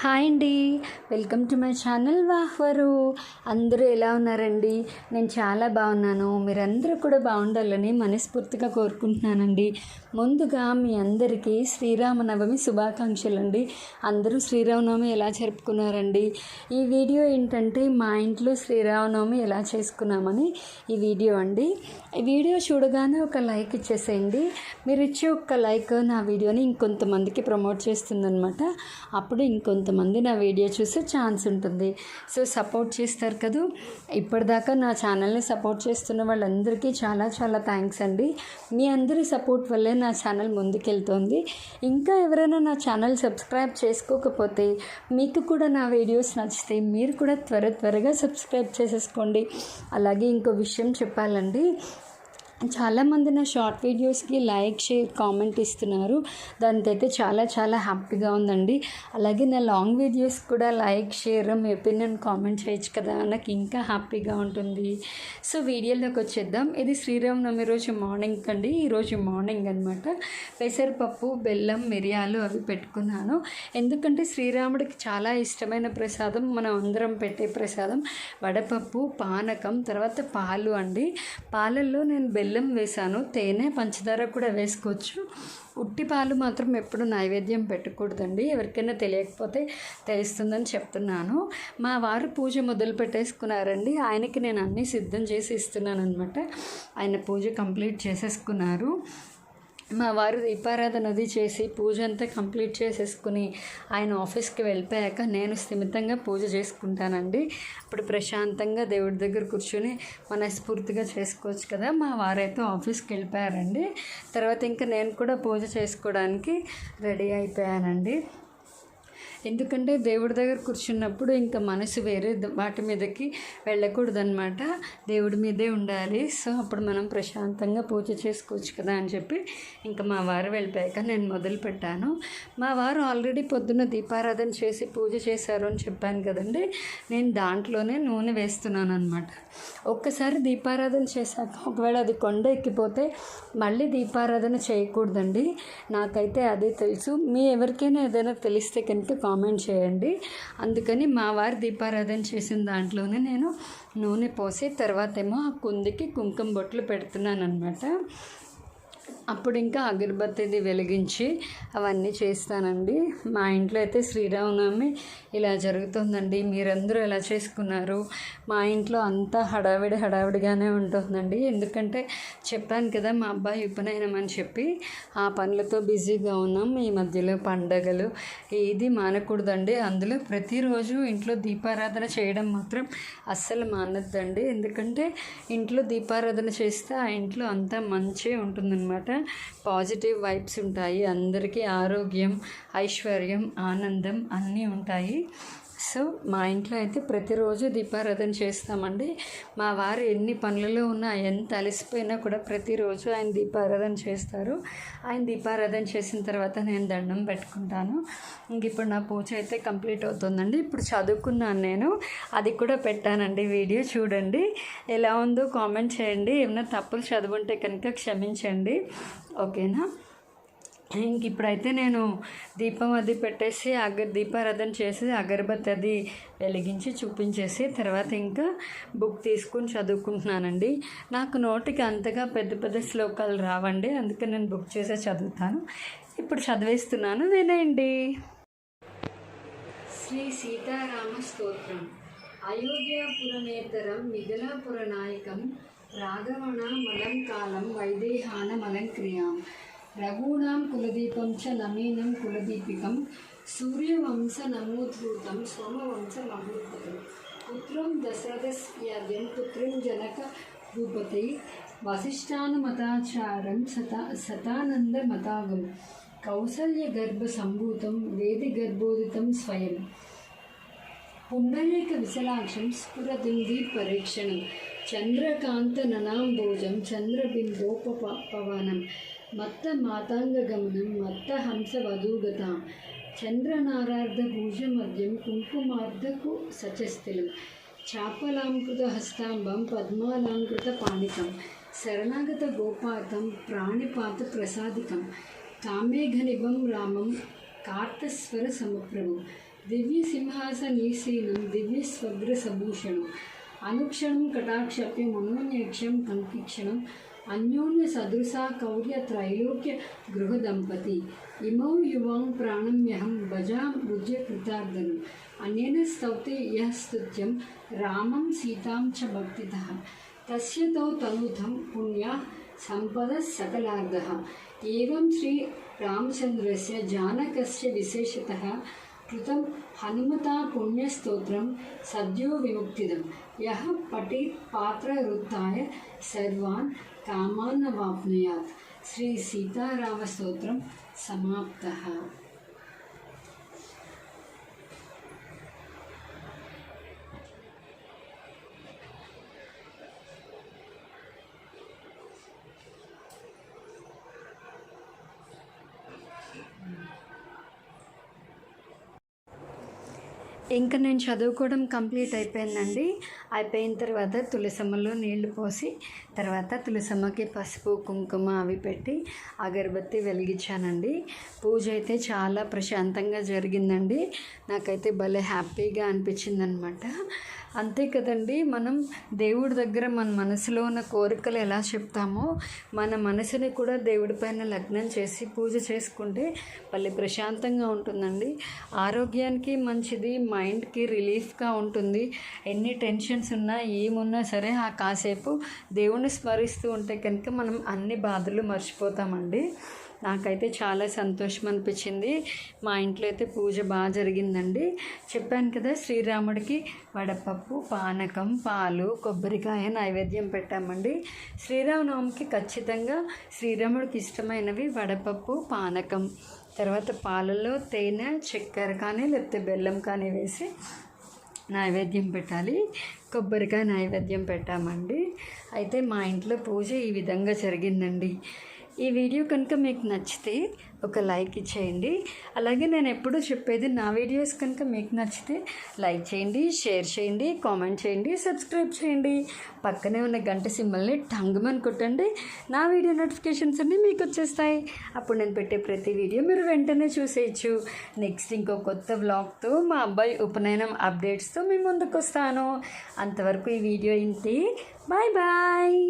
Hi అండి. Welcome to my channel వాహ్వరు. అందరూ ఎలా ఉన్నారండి? నేను చాలా బాగున్నాను. మీరందరూ కూడా బాగుండాలని మనస్ఫూర్తిగా కోరుకుంటున్నానండి. ముందుగా మీ అందరికీ శ్రీరామనవమి శుభాకాంక్షలు అండి అందరూ శ్రీరామనవమి ఎలా జరుపుకున్నారండి? ఈ వీడియో ఏంటంటే మా ఇంట్లో శ్రీరామనవమి ఎలా చేసుకున్నామని ఈ వీడియో అండి. ఈ వీడియో చూడగానే ఒక లైక్ ఇచ్చేసేయండి. మీరు ఇచ్చే ఒక్క లైక్ నా వీడియోని ఇంకొంతమందికి ప్రమోట్ చేస్తుందనమాట అప్పుడు ఇంకొంత కొంతమంది నా వీడియో చూసే ఛాన్స్ ఉంటుంది. సో సపోర్ట్ చేస్తారు కదా. ఇప్పటిదాకా నా ఛానల్ని సపోర్ట్ చేస్తున్న వాళ్ళందరికీ చాలా చాలా థ్యాంక్స్ అండి. మీ అందరి సపోర్ట్ వల్లే నా ఛానల్ ముందుకెళ్తోంది. ఇంకా ఎవరైనా నా ఛానల్ సబ్స్క్రైబ్ చేసుకోకపోతే మీకు కూడా నా వీడియోస్ నచ్చితే మీరు కూడా త్వర త్వరగా సబ్స్క్రైబ్ చేసేసుకోండి. అలాగే ఇంకో విషయం చెప్పాలండి. చాలామంది నా షార్ట్ వీడియోస్కి లైక్ షేర్ కామెంట్ ఇస్తున్నారు. దానితో అయితే చాలా చాలా హ్యాపీగా ఉందండి. అలాగే నా లాంగ్ వీడియోస్ కూడా లైక్ షేర్ మీ ఒపీనియన్ కామెంట్ చేయొచ్చు కదా. నాకు ఇంకా హ్యాపీగా ఉంటుంది. సో వీడియోలోకి వచ్చేద్దాం. ఇది శ్రీరామనవమి రోజు మార్నింగ్ అండి. ఈరోజు మార్నింగ్ అనమాట పెసరపప్పు బెల్లం మిరియాలు అవి పెట్టుకున్నాను. ఎందుకంటే శ్రీరాముడికి చాలా ఇష్టమైన ప్రసాదం మనం అందరం పెట్టే ప్రసాదం వడపప్పు పానకం తర్వాత పాలు అండి. పాలల్లో నేను బెల్లం బెల్లం వేశాను. తేనె పంచదార కూడా వేసుకోవచ్చు. ఉట్టి పాలు మాత్రం ఎప్పుడు నైవేద్యం పెట్టకూడదండి. ఎవరికైనా తెలియకపోతే తెలుస్తుందని చెప్తున్నాను. మా వారు పూజ మొదలు పెట్టేసుకున్నారండి. ఆయనకి నేను అన్నీ సిద్ధం చేసి ఇస్తున్నాను అనమాట ఆయన పూజ కంప్లీట్ చేసేసుకున్నారు. మా వారు దీపారాధన అది చేసి పూజ అంతా కంప్లీట్ చేసేసుకుని ఆయన ఆఫీస్కి వెళ్ళిపోయాక నేను స్థిమితంగా పూజ చేసుకుంటానండి. ఇప్పుడు ప్రశాంతంగా దేవుడి దగ్గర కూర్చొని మనస్ఫూర్తిగా చేసుకోవచ్చు కదా. మా వారైతే ఆఫీస్కి వెళ్ళిపోయారండి. తర్వాత ఇంకా నేను కూడా పూజ చేసుకోవడానికి రెడీ అయిపోయానండి. ఎందుకంటే దేవుడి దగ్గర కూర్చున్నప్పుడు ఇంకా మనసు వేరే వాటి మీదకి వెళ్ళకూడదనమాట దేవుడి మీదే ఉండాలి. సో అప్పుడు మనం ప్రశాంతంగా పూజ చేసుకోవచ్చు కదా అని చెప్పి ఇంకా మా వారు వెళ్ళిపోయాక నేను మొదలు పెట్టాను. మా వారు ఆల్రెడీ పొద్దున్న దీపారాధన చేసి పూజ చేశారు అని చెప్పాను కదండి. నేను దాంట్లోనే నూనె వేస్తున్నాను అనమాట ఒక్కసారి దీపారాధన చేశాక ఒకవేళ అది కొండ ఎక్కిపోతే మళ్ళీ దీపారాధన చేయకూడదండి. నాకైతే అదే తెలుసు. మీ ఎవరికైనా ఏదైనా తెలిస్తే కనుక కామెంట్ చేయండి. అందుకని మా వారి దీపారాధన చేసిన దాంట్లోనే నేను నూనె పోసి తర్వాత ఏమో ఆ కుందికి కుంకుమ బొట్లు పెడుతున్నాను అనమాట అప్పుడు ఇంకా అగరబత్తిది వెలిగించి అవన్నీ చేస్తానండి. మా ఇంట్లో అయితే శ్రీరామనవమి ఇలా జరుగుతుందండి. మీరందరూ ఎలా చేసుకున్నారు? మా ఇంట్లో అంతా హడావిడి హడావిడిగానే ఉంటుందండి. ఎందుకంటే చెప్పాను కదా మా అబ్బాయి ఉపనయనం అని చెప్పి ఆ పనులతో బిజీగా ఉన్నాం. ఈ మధ్యలో పండగలు ఏది మానకూడదండి. అందులో ప్రతిరోజు ఇంట్లో దీపారాధన చేయడం మాత్రం అస్సలు మానద్దండి. ఎందుకంటే ఇంట్లో దీపారాధన చేస్తే ఆ ఇంట్లో అంతా మంచి ఉంటుందన్నమాట. పాజిటివ్ వైబ్స్ ఉంటాయి. అందరికీ ఆరోగ్యం ఐశ్వర్యం ఆనందం అన్నీ ఉంటాయి. సో మా ఇంట్లో అయితే ప్రతిరోజు దీపారాధన చేస్తామండి. మా వారు ఎన్ని పనులలో ఉన్నా ఎంత అలసిపోయినా కూడా ప్రతిరోజు ఆయన దీపారాధన చేస్తారు. ఆయన దీపారాధన చేసిన తర్వాత నేను దండం పెట్టుకుంటాను. ఇంక ఇప్పుడు నా పూజ అయితే కంప్లీట్ అవుతుందండి. ఇప్పుడు చదువుకున్నాను నేను. అది కూడా పెట్టానండి వీడియో చూడండి. ఎలా ఉందో కామెంట్ చేయండి. ఏమైనా తప్పులు చదువుంటే కనుక క్షమించండి. ఓకేనా? ఇంక ఇప్పుడైతే నేను దీపం అది పెట్టేసి అగ దీపారాధన చేసి అగరబత్తి అది వెలిగించి చూపించేసి తర్వాత ఇంకా బుక్ తీసుకుని చదువుకుంటున్నానండి. నాకు నోటికి అంతగా పెద్ద పెద్ద శ్లోకాలు రావండి. అందుకే నేను బుక్ చేసే చదువుతాను. ఇప్పుడు చదివేస్తున్నాను వినండి. శ్రీ సీతారామ స్తోత్రం. అయోధ్యాపురనేతరం మిథిలాపుర నాయకం రాఘవణ మలంకాలం వైదేహాన మలంక్రియాం. ரघूणां कुलदीपं च नमीनं कुलदीपिकं सूर्यवंशनमोद्धूतं सोमवंशमहोद्धतं पुत्रं दशरथस्याद्यं पुत्रीं जनकभूपते वसिष्ठानुमताचारं सता सतानन्दमतागं कौसल्यगर्भसम्भूतं वेदिगर्भोदितं स्वयं पुण्डरीकविशलाक्षं स्फुरदिन्दीपरीक्षणं चन्द्रकान्तननाम्बोजं चन्द्रबिन्दोपपवनं మత్త మాతాంగ గమనం మత్త హంస వధూగత చంద్రనారార్ధ భూషమద్యం కుంకుమార్ధకు సచస్థిలం చాపలాంకృత హస్తాంబం పద్మాలాంకృత పాణికం శరణాగత గోపాతం ప్రాణిపాత ప్రసాదికం కామేఘనిభం రామం కార్తస్వర సమప్రభు దివ్య సింహాసనీసీనం దివ్య స్వగ్ర సభూషణం అనుక్షణం కటాక్షప్యం మనోన్యక్షం కంకిక్షణం अन्योन्य सदृशा कौर्य त्रैलोक्य गृह दंपति इमौ युवां प्राणम्यहं भजा भुज्य कृतार्दनम् अनेन स्तौते यः स्तुत्यं रामं सीतां च भक्तितः तस्य तौ तनुथं पुण्या संपदः सकलार्धः एवं श्रीरामचन्द्रस्य जानकस्य विशेषतः కృతం హనుమతా పుణ్యస్తోత్రం సద్యో విముక్తిదం యహ పటి పాత్రవృత్తాయ సర్వాన్ కామాన్ వాప్నుయాత్ శ్రీ సీతారామ స్తోత్రం సమాప్త ఇంకా నేను చదువుకోవడం కంప్లీట్ అయిపోయిందండి. అయిపోయిన తర్వాత తులసమ్మలో నీళ్ళు పోసి తర్వాత తులసమ్మకి పసుపు కుంకుమ అవి పెట్టి అగరబత్తి వెలిగించానండి. పూజ అయితే చాలా ప్రశాంతంగా జరిగిందండి. నాకైతే భలే హ్యాపీగా అనిపించింది అనమాట అంతే కదండి మనం దేవుడి దగ్గర మన మనసులో ఉన్న కోరికలు ఎలా చెప్తామో మన మనసుని కూడా దేవుడి పైన లగ్నం చేసి పూజ చేసుకుంటే భలే ప్రశాంతంగా ఉంటుందండి. ఆరోగ్యానికి మంచిది మైండ్కి రిలీఫ్గా ఉంటుంది. ఎన్ని టెన్షన్స్ ఉన్నా ఏమున్నా సరే ఆ కాసేపు దేవుణ్ణి స్మరిస్తూ ఉంటే కనుక మనం అన్ని బాధలు మర్చిపోతామండి. నాకైతే చాలా సంతోషం అనిపించింది మా ఇంట్లో అయితే పూజ బాగా జరిగిందండి. చెప్పాను కదా శ్రీరాముడికి వడపప్పు పానకం పాలు కొబ్బరికాయ నైవేద్యం పెట్టామండి. శ్రీరామనవమికి ఖచ్చితంగా శ్రీరాముడికి ఇష్టమైనవి వడపప్పు పానకం తర్వాత పాలలో తేనె చక్కెర కానీ లేకపోతే బెల్లం కానీ వేసి నైవేద్యం పెట్టాలి. కొబ్బరికాయ నైవేద్యం పెట్టామండి. అయితే మా ఇంట్లో పూజ ఈ విధంగా జరిగిందండి. ఈ వీడియో కనుక మీకు నచ్చితే ఒక లైక్ ఇచ్చేయండి. అలాగే నేను ఎప్పుడూ చెప్పేది నా వీడియోస్ కనుక మీకు నచ్చితే లైక్ చేయండి షేర్ చేయండి కామెంట్ చేయండి సబ్స్క్రైబ్ చేయండి. పక్కనే ఉన్న గంట సింబల్ని టంగుమని కొట్టండి. నా వీడియో నోటిఫికేషన్స్ అన్నీ మీకు వచ్చేస్తాయి. అప్పుడు నేను పెట్టే ప్రతి వీడియో మీరు వెంటనే చూసేయచ్చు. నెక్స్ట్ ఇంకో కొత్త వ్లాగ్తో మా అబ్బాయి ఉపనయనం అప్డేట్స్తో మీ ముందుకు వస్తాను అంతవరకు ఈ వీడియో ఇంటి బాయ్ బాయ్.